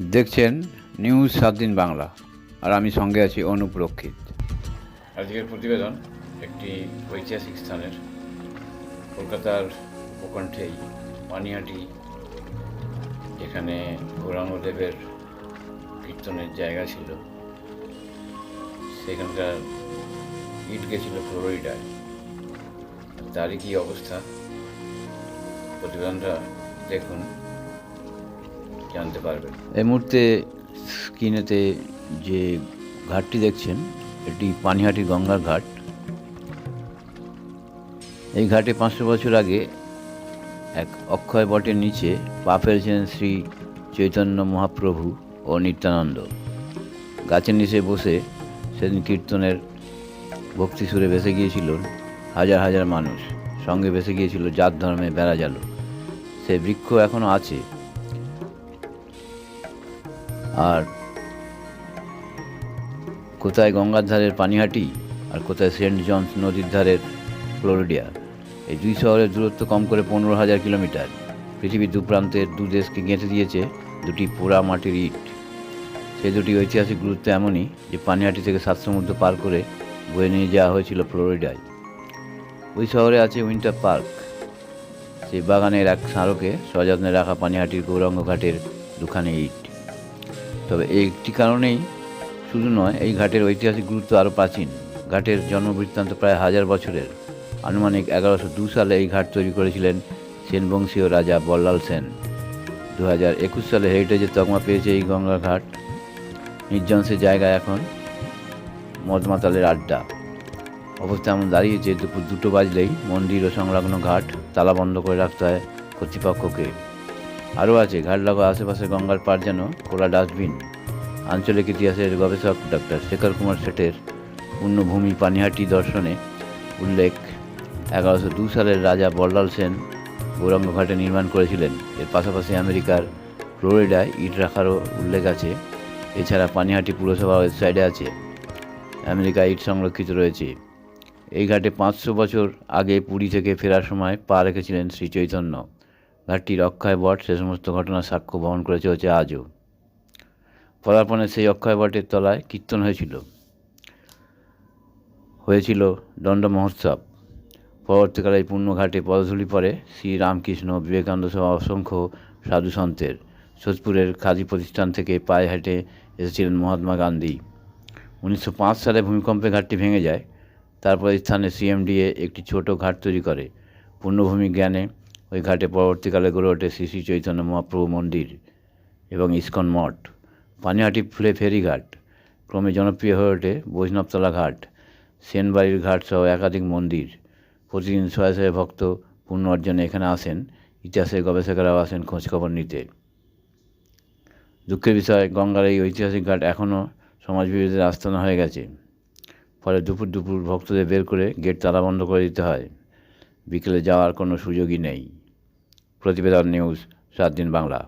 দেখছেন নিউজ সাত দিন বাংলা। আর আমি সঙ্গে আছি অনুপ রক্ষিত। আজকের প্রতিবেদন একটি ঐতিহাসিক স্থানের, কলকাতার উপকণ্ঠেই পানিহাটি যেখানে গৌরাঙ্গদেবের কীর্তনের জায়গা ছিল। সেখানকার ইট গেছিল ফ্লোরিডায়। তারই কী অবস্থা? প্রতিবেদনটা দেখুন। জানতে পারবেন? এই মুহূর্তে স্ক্রিনেতে যে ঘাটটি দেখছেন, এটি পানিহাটি গঙ্গার ঘাট। এই ঘাটে পাঁচশো বছর আগে এক অক্ষয় বটের নিচে পা ফেলছেন শ্রী চৈতন্য মহাপ্রভু ও নিত্যানন্দ। গাছের নিচে বসে সেদিন কীর্তনের ভক্তি সুরে বেসে গিয়েছিল হাজার হাজার মানুষ। সঙ্গে বেসে গিয়েছিল জাত ধর্মে বেড়া জালো সে বৃক্ষ এখনও আছে। আর কোথায় গঙ্গার ধারের পানিহাটি আর কোথায় সেন্ট জনস নদীর ধারের ফ্লোরিডিয়া? এই দুই শহরের দূরত্ব কম করে পনেরো হাজার কিলোমিটার। পৃথিবীর দু প্রান্তের দু দেশকে গেঁথে দিয়েছে দুটি পোড়া মাটির ইট। সেই দুটি ঐতিহাসিক গুরুত্ব এমনই যে পানিহাটি থেকে সাত সমুদ্র পার করে বয়ে নিয়ে যাওয়া হয়েছিল ফ্লোরিডায়। ওই শহরে আছে উইন্টার পার্ক। সেই বাগানের এক স্মারকে সযত্নে রাখা পানিহাটির গৌরাঙ্গ ঘাটের দুখানে ইট। তবে একটি কারণেই শুধু নয়, এই ঘাটের ঐতিহাসিক গুরুত্ব আরও প্রাচীন। ঘাটের জন্মবৃত্তান্ত প্রায় হাজার বছরের। আনুমানিক এগারোশো দু সালে এই ঘাট তৈরি করেছিলেন সেনবংশীয় রাজা বল্লাল সেন। দু হাজার একুশ সালে হেরিটেজের তকমা পেয়েছে এই গঙ্গা ঘাট। নির্জন সে জায়গায় এখন মদমাতালের আড্ডা। অবস্থা এমন দাঁড়িয়েছে, দুপুর দুটো বাজলেই মন্দির ও সংলগ্ন ঘাট তালা বন্ধ করে রাখতে হয় কর্তৃপক্ষকে। আরও আছে, ঘাট আশেপাশে গঙ্গার পার যেন খোলা ডাস্টবিন। আঞ্চলিক ইতিহাসের গবেষক ডক্টর শেখর কুমার শেঠের পূর্ণভূমি পানিহাটি দর্শনে উল্লেখ, এগারোশো দু সালের রাজা বল্লাল সেন গৌরাঙ্গ ঘাটে নির্মাণ করেছিলেন। এর পাশাপাশি আমেরিকার ফ্লোরিডায় ইট রাখারও উল্লেখ আছে। এছাড়া পানিহাটি পুরসভা ওয়েবসাইটে আছে আমেরিকা ইট সংরক্ষিত রয়েছে। এই ঘাটে পাঁচশো বছর আগে পুরী থেকে ফেরার সময় পা রেখেছিলেন শ্রী চৈতন্য। ঘাটটির অক্ষয় বট, সে সমস্ত ঘটনার সাক্ষ্য বহন করে চলেছে আজও। পদার্পণে সেই অক্ষয় বটের তলায় কীর্তন হয়েছিল। হয়েছিল দণ্ড মহোৎসব। পরবর্তীকালে এই পুণ্যঘাটে পদধূলি পরে শ্রী রামকৃষ্ণ বিবেকানন্দ সহ অসংখ্য সাধু সন্তের সোজপুরের খাদি প্রতিষ্ঠান থেকে পায়ে হেঁটে এসেছিলেন মহাত্মা গান্ধী। উনিশশো পাঁচ সালে ভূমিকম্পে ঘাটটি ভেঙে যায়। তারপর স্থানে সিএমডিএ একটি ছোট ঘাট তৈরি করে। পূর্ণভূমি জ্ঞানে ওই ঘাটে পরবর্তীকালে গড়ে ওঠে শ্রী শ্রী চৈতন্য মহাপ্রভু মন্দির এবং ইস্কন মঠ। পানিহাটি ফুলে ফেরিঘাট ক্রমে জনপ্রিয় হয়ে ওঠে বৈষ্ণবতলা ঘাট, সেনবাড়ির ঘাট সহ একাধিক মন্দির। প্রতিদিন শয়ে শয়ে ভক্ত পুণ্য অর্জনে এখানে আসেন ইতিহাসের গবেষকেরাও আসেন খোঁজখবর নিতে। দুঃখের বিষয়, গঙ্গার এই ঐতিহাসিক ঘাট এখনও সমাজবিরোধীদের আস্তানা হয়ে গেছে। ফলে দুপুর দুপুর ভক্তদের বের করে গেট তালা বন্ধ করে দিতে হয়। বিকেলে যাওয়ার কোনো সুযোগই নেই। প্রতিবেদন নিউজ সাত দিন বাংলা।